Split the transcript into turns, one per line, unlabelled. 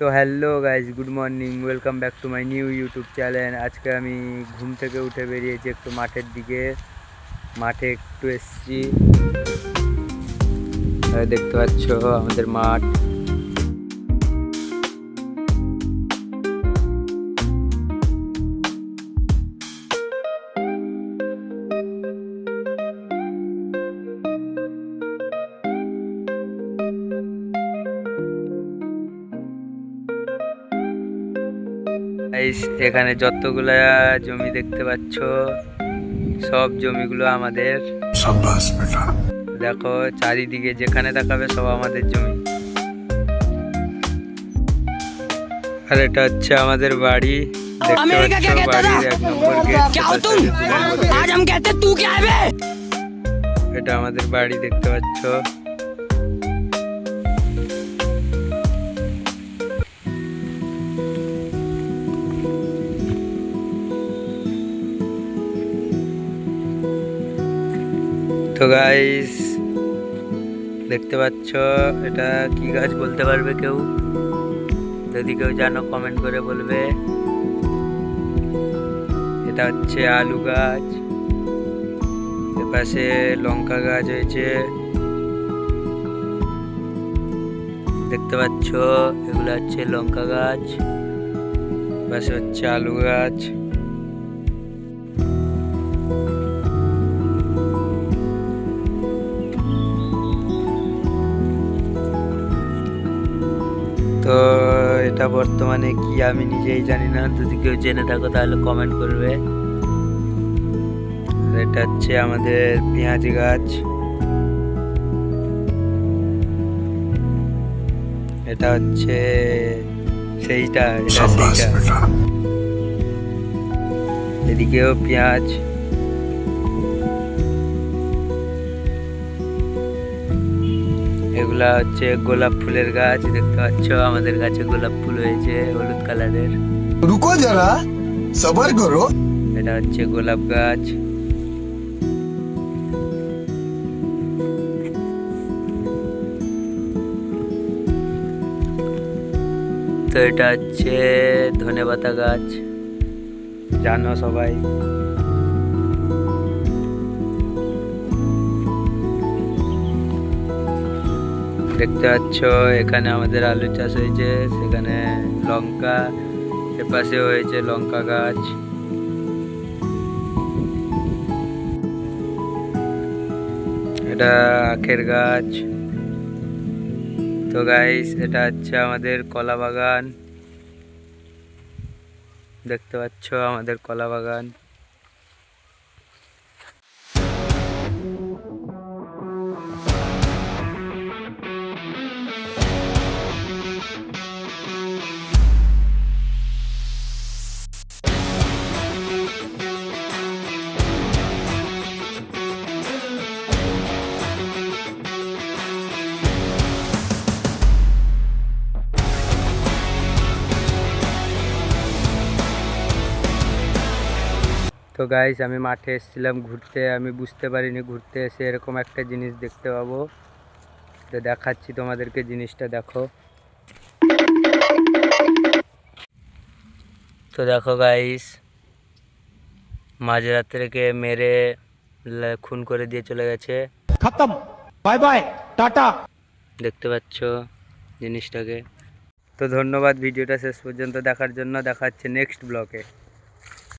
তো hello guys good morning welcome back to my new YouTube channel আজকে আমি ঘুম থেকে উঠে বেরিয়েছি একটু মাঠের দিকে। মাঠে একটু এসছি। দেখতে পাচ্ছ আমাদের মাঠ। এখানে যতগুলা জমি দেখতে পাচ্ছ সব জমিগুলো আমাদের। দেখো চারিদিকে যেখানে দেখাবে সব আমাদের জমি। আর এটা হচ্ছে আমাদের বাড়ি। দেখতে পাচ্ছ বাড়ির এক নম্বর গেট। এটা আমাদের বাড়ি দেখতে পাচ্ছ? তো গাইস দেখতে পাচ্ছ এটা কি গাছ বলতে পারবে কেউ? যদি কেউ জানো কমেন্ট করে বলবে। এটা হচ্ছে আলু গাছ। এপাশে লঙ্কা গাছ হয়েছে। দেখতে পাচ্ছ, এগুলো হচ্ছে লঙ্কা গাছ। পাশে হচ্ছে আলু গাছ। এটা বর্তমানে কি আমি নিজেই জানি না। যদি কেউ জেনে থাকো তাহলে কমেন্ট করবে। এটা হচ্ছে আমাদের পেঁয়াজি গাছ। এটা হচ্ছে সেইটা এদিকেও পেঁয়াজ। এগুলা হচ্ছে গোলাপ ফুলের গাছ দেখতে পাচ্ছ? আমাদের গাছে গোলাপ ফুল হয়েছে হলুদ কালারের।
রুকো যারা সবার করো।
এটা হচ্ছে গোলাপ গাছ। তো এটা হচ্ছে ধনেপাতা গাছ। জানো সবাই। দেখতে পাচ্ছ, এখানে আমাদের আলু চাষ হয়েছে, সেখানে লঙ্কা, এপাশে হয়েছে লঙ্কা গাছ। এটা আখের গাছ। তো গাইস এটা হচ্ছে আমাদের কলা বাগান দেখতে পাচ্ছ আমাদের কলা বাগান তো গাইজ আমি মাঠে এসেছিলাম ঘুরতে আমি বুঝতে পারিনি ঘুরতে এসে এরকম একটা জিনিস দেখতে পাবো। তো দেখাচ্ছি তোমাদেরকে জিনিসটা দেখো। তো দেখো গাইস মাঝরাত্রিকে মেরে খুন করে দিয়ে চলে গেছে।
খতম। Bye bye tata.
দেখতে পাচ্ছ জিনিসটাকে। তো ধন্যবাদ ভিডিওটা শেষ পর্যন্ত দেখার জন্য দেখা হচ্ছে নেক্সট ব্লকে